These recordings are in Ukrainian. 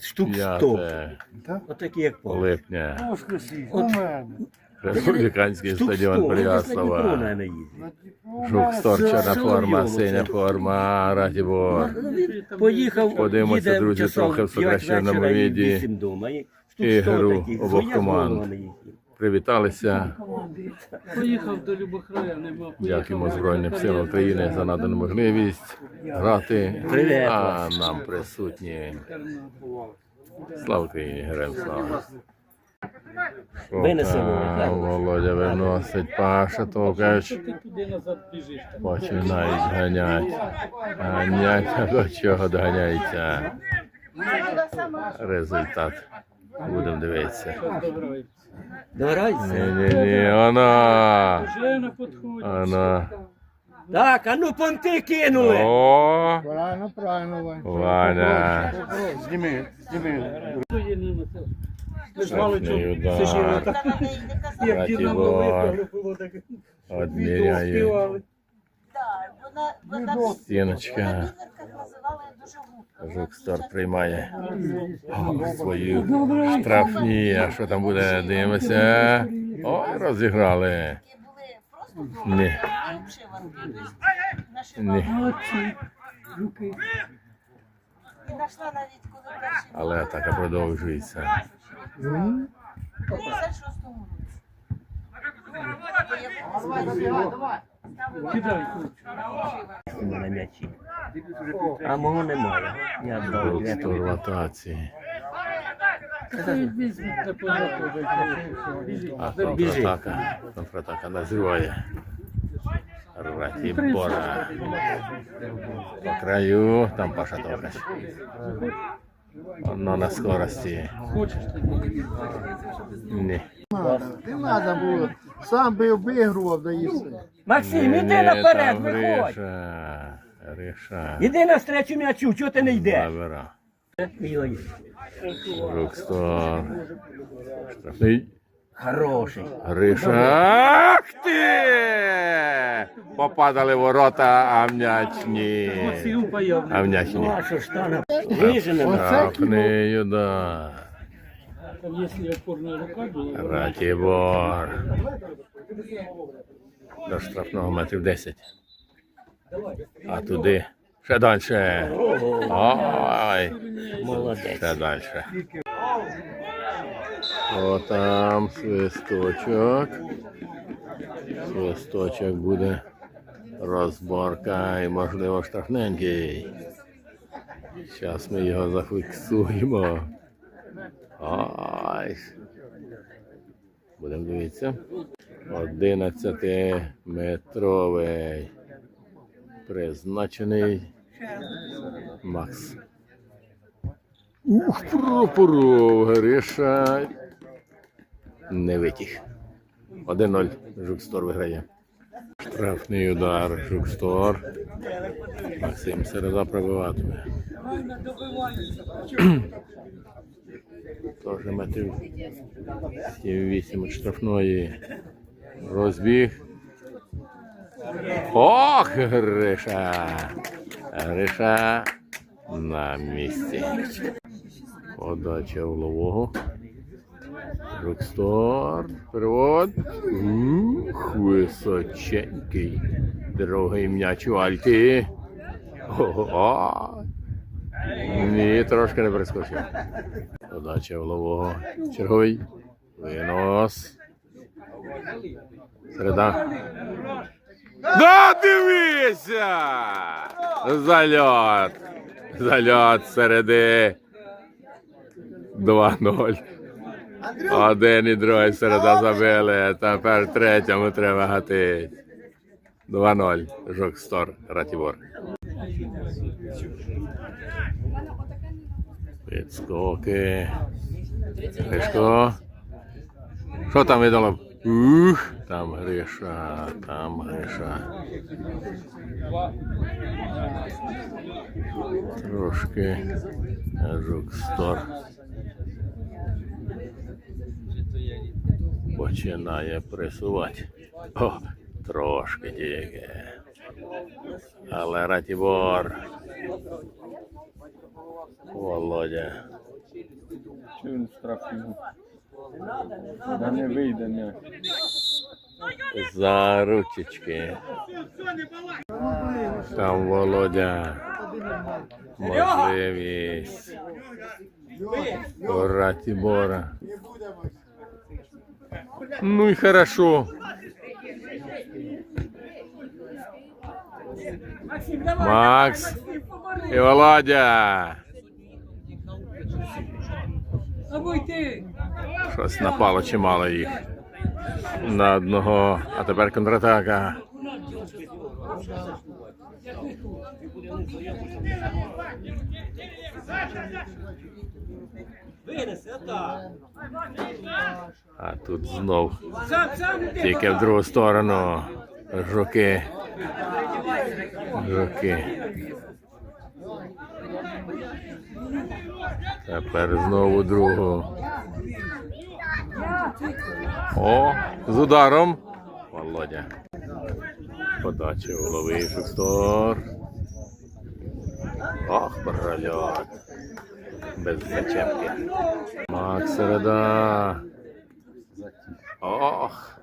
штук 100. 5 Отакі, як по. липня. У мене. Республіканський Штук 100. стадіон Вони десь на Дніпро, їздять. Жук форма, синя форма, Ратібор. Він Поїхав, Подивимося, їде друзі, трохи в сокращеному вечора і віді вісім дома. І штук ігру таких. обох Своя команд. Привіталися. Поїхав до Любохрая, нема. Дякуємо Збройним силам України за надану можливість грати. Привіт. А нам присутні. Слава Україні, героям слава. Винесемо. Володя виносить Паша Товкач. Починають ганять. Ганять, до чого доганяється. Результат. Будемо дивитися. Ні-ні-ні, вона. Вже на підході. Вона. Так, а ну понти кинули. О, Правильно, правильно, Вань. Ваня. Зніми, зніми. Ми ж мали чого удар. так. Як Динамо виграли, було так. Одміряє. Співали. Так, вона, вона Стіночка. вона Жукстор приймає свої штрафні. А що там буде? Дивимося. Ой, розіграли. Які були просто Ні. Ні. І знайшла навіть, коли перший Але атака продовжується. в 56-му. Кидай. на м'ячі. А мого немає. Я віддав дві Жукстор в атаці. Хай візьмуть на податок. А контратака. Контратака називає. Ратібора. По краю. Там Паша Товкач. Воно на скорості. Ні. Не треба було. Сам би обігрував, да. Максим, іди наперед, виходь. Гриша. Іди навстречу м'ячу, чого ти не йдеш? Забира. Ой, Жукстор. Штрафний. Хороший. Гриша. Ах ти! Попадали ворота, а м'яч ні. А м'яч ні. Ну, а що ж там? Виженемо. Штрафний удар. Якщо опорна рука була. Ратібор. До штрафного метрів 10. А туди. Ще далі. Ой. Молодець. Ще далі. О, там свисточок. Свисточок буде. Розборка і, можливо, штрафненький. Зараз ми його зафіксуємо. Ой. Будемо дивитися. 11-метровий. Призначений Макс. Ух, пропоров, Гриша. Не витіг. 1-0. Жукстор виграє. Штрафний удар. Жукстор. Максим Середа пробиватиме. Тоже метрів 7-8 штрафної. Розбіг. Ох, Гриша! Гриша на місці. Подача в лового. Рукстор. Перевод. Ух, височенький. Другий м'яч у Альті. Ого. Ні, трошки не перескочив. Подача в лового. Черговий. Винос. Середа. Да, дивися! Зальот. Зальот середи. 2-0. Один і другий середа забили. Тепер третьому треба гати. 2-0. Жокстор Ратібор. Підскоки. Гришко. Що там видало? Ух, там Гриша, там Гриша. Трошки жукстор. Починає пресувати. О, трошки тільки. Але Ратібор Володя. Чи він штрафний? Да не вийде м'яч. За ручечки. Там Володя. Можливість. Ура, Тибора. Ну и хорошо. Макс и Володя. Щось напало чимало їх. На одного, а тепер контратака. А тут знов тільки в другу сторону. Жуки. Жуки. Тепер знову другу. О, з ударом. Володя. Подача голови Шустор. Ох, прольот. Без зачепки. Макс середа. Ох.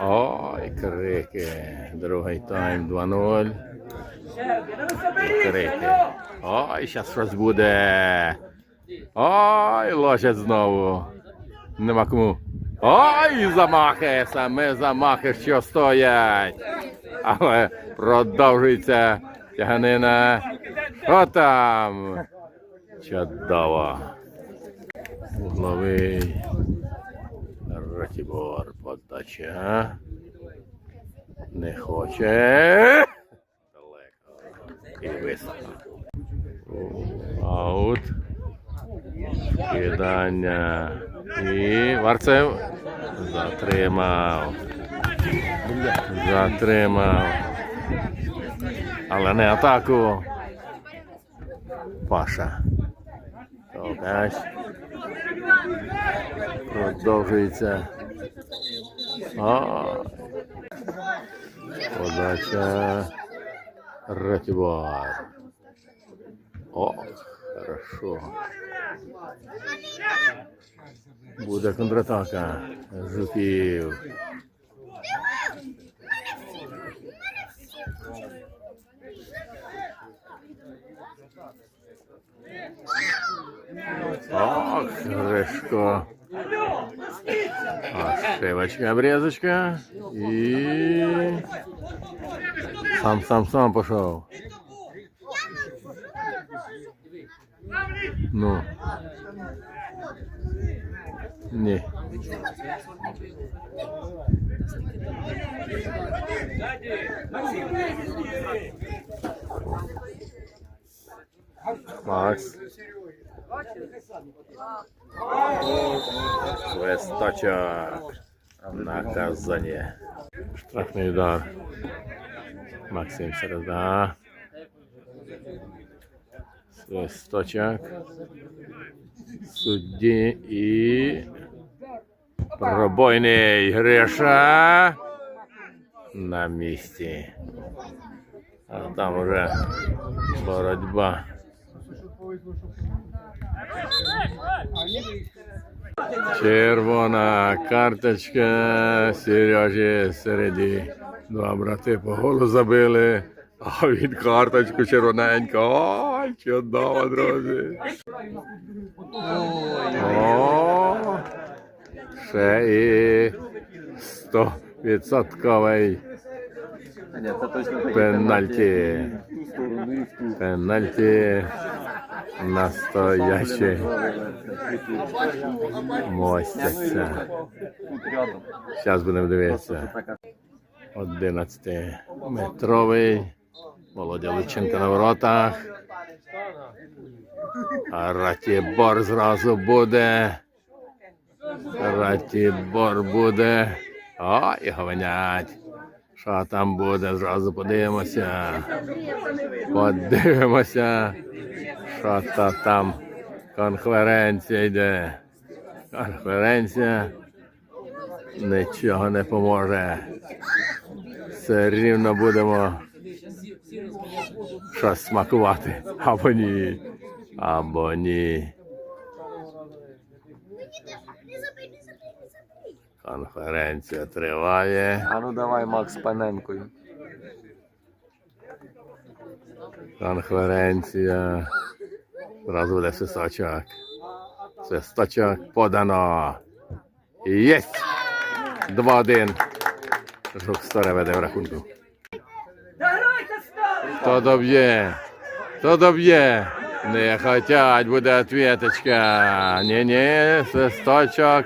Ой, крики. Другий тайм 2-0. Крики. Ой, зараз щось буде. Ой, ложать знову. Нема кому. Ой, замахи, саме замахи, що стоять. Але продовжується тяганина. Що там? Чудово. Угловий. Ратібор подача. Не хоче. Кидання. І Варцев затримав. Затримав. Але не атаку. Паша. Опять. Продовжується. А. Подача. Ратибор. О, хорошо. Буде контратака. Жуків. Ох, Гришко. Ошибочка, обрезочка. И... Сам, сам, сам пошел. Ну. Не. Макс. Свисточок. Наказання. Штрафний удар. Максим Середа. Свисточок. Судді і пробойний Гриша на місці. А там уже боротьба. Червона карточка Сережі середі. Два брати по голу забили, а він карточку червоненька. Ой, чудово, друзі. О, ще і 100% пенальті. Пенальті настоящі мостяться. Зараз будемо дивитися. 11-метровий. Володя Личенко на воротах. А Ратібор зразу буде. Ратібор буде. О, і говенять. Що там буде? Зразу подивимося. Подивимося. Що то там конференція йде. Конференція нічого не поможе. все рівно будемо щось смакувати. Або ні. Або ні. Конференція триває. А ну давай, Макс, паненкою. Конференція. Зараз буде свисточок. Свисточок подано. Єсть! 2-1. Жук старе веде в рахунку. Хто доб'є? Хто доб'є? Не хотять, буде ответочка. Ні-ні, свисточок.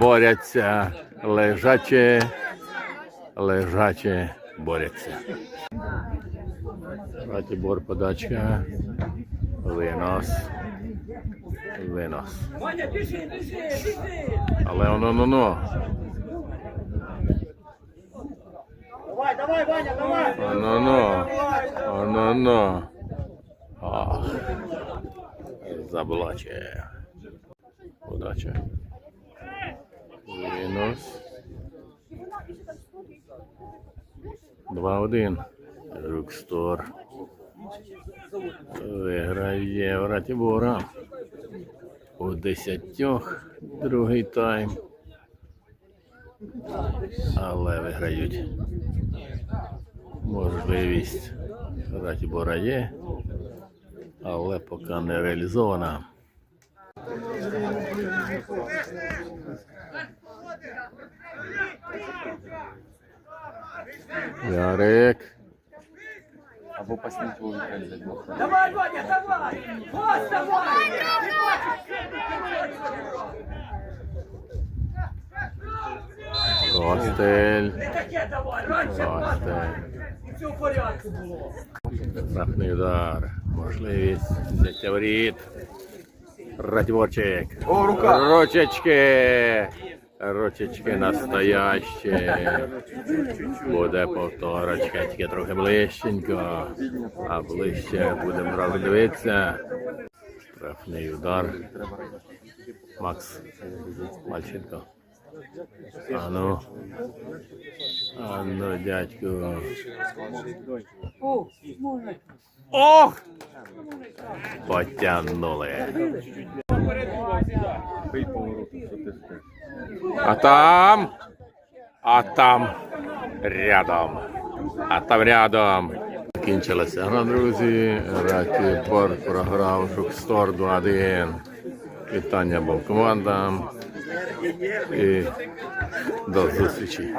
Борються. Лежачі. Лежачі борються. Ратібор подачка. Винос. Винос. Але воно ну ну. Давай, давай, Ваня, давай! Воно ну. Воно ну. Ах. Заблоче. Удача. Винос. 2-1. Рукстор. Виграє в Ратібора. У десятьох другий тайм. Але виграють. Можливість Ратібора є, але поки не реалізована. Ярик. Або пасніть вулиця. Костель. Костель. Штрафний удар. Можливість взяття воріт. Радьворчик. О, рука. Ручечки. Ручечки настоящі. Буде повторочка, тільки трохи ближченько. А ближче будемо зразу дивитися. Штрафний удар. Макс Мальченко. А ну. А ну, дядьку. Ох! Скажеш. А там. А там. Рядом. А там рядом. Закінчилася гра, друзі. Ратібор програв Шукстор 2-1. Вітання обом командам. І до зустрічі.